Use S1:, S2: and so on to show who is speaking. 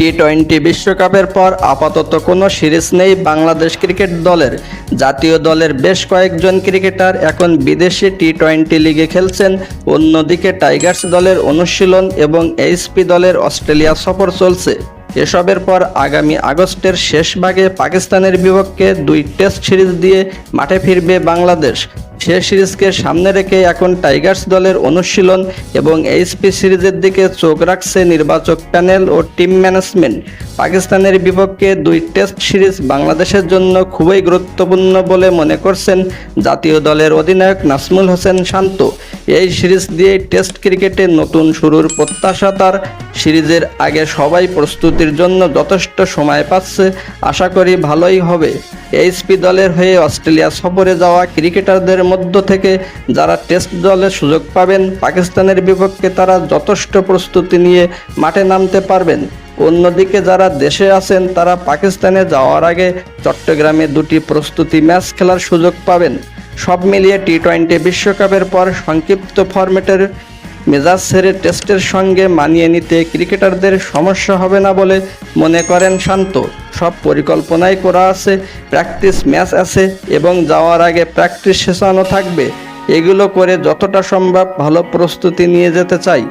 S1: T twenty বিশ্বকাপের পর আপাতত কোনো সিরিজ নেই বাংলাদেশ ক্রিকেট দলের। জাতীয় দলের বেশ কয়েকজন ক্রিকেটার এখন বিদেশি টি টোয়েন্টি লিগে খেলছেন। অন্যদিকে টাইগার্স দলের অনুশীলন এবং এইচপি দলের অস্ট্রেলিয়া সফর চলছে। এসবের পর আগামী আগস্টের শেষ ভাগে পাকিস্তানের বিপক্ষে দুই টেস্ট সিরিজ দিয়ে মাঠে ফিরবে বাংলাদেশ। সে সিরিজকে সামনে রেখে এখন টাইগার্স দলের অনুশীলন এবং এইচপি সিরিজের দিকে চোখ রাখছে নির্বাচক প্যানেল ও টিম ম্যানেজমেন্ট। পাকিস্তানের বিপক্ষে দুই টেস্ট সিরিজ বাংলাদেশের জন্য খুবই গুরুত্বপূর্ণ বলে মনে করছেন জাতীয় দলের অধিনায়ক নাসমুল হোসেন শান্ত। এই সিরিজ দিয়ে টেস্ট ক্রিকেটে নতুন শুরুর প্রত্যাশা তার। সিরিজের আগে সবাই প্রস্তুতির জন্য যথেষ্ট সময় পাচ্ছে। আশা করি ভালোই হবে। এইচপি দলের হয়ে অস্ট্রেলিয়া সফরে যাওয়া ক্রিকেটারদের মধ্য থেকে যারা টেস্ট দলে সুযোগ পাবেন, পাকিস্তানের বিপক্ষে তারা যথেষ্ট প্রস্তুতি নিয়ে মাঠে নামতে পারবেন। অন্যদিকে যারা দেশে আছেন, তারা পাকিস্তানে যাওয়ার আগে চট্টগ্রামে দুটি প্রস্তুতি ম্যাচ খেলার সুযোগ পাবেন। সব মিলিয়ে টি টোয়েন্টি বিশ্বকাপের পর সংক্ষিপ্ত ফরম্যাটের মেজাজ সেরে টেস্টের সঙ্গে মানিয়ে নিতে ক্রিকেটারদের সমস্যা হবে না বলে মনে করেন শান্ত। সব পরিকল্পনাই করা আছে, প্র্যাকটিস ম্যাচ আছে এবং যাওয়ার আগে প্র্যাকটিস শেষানো থাকবে। এগুলো করে যতটা সম্ভব ভালো প্রস্তুতি নিয়ে যেতে চাই।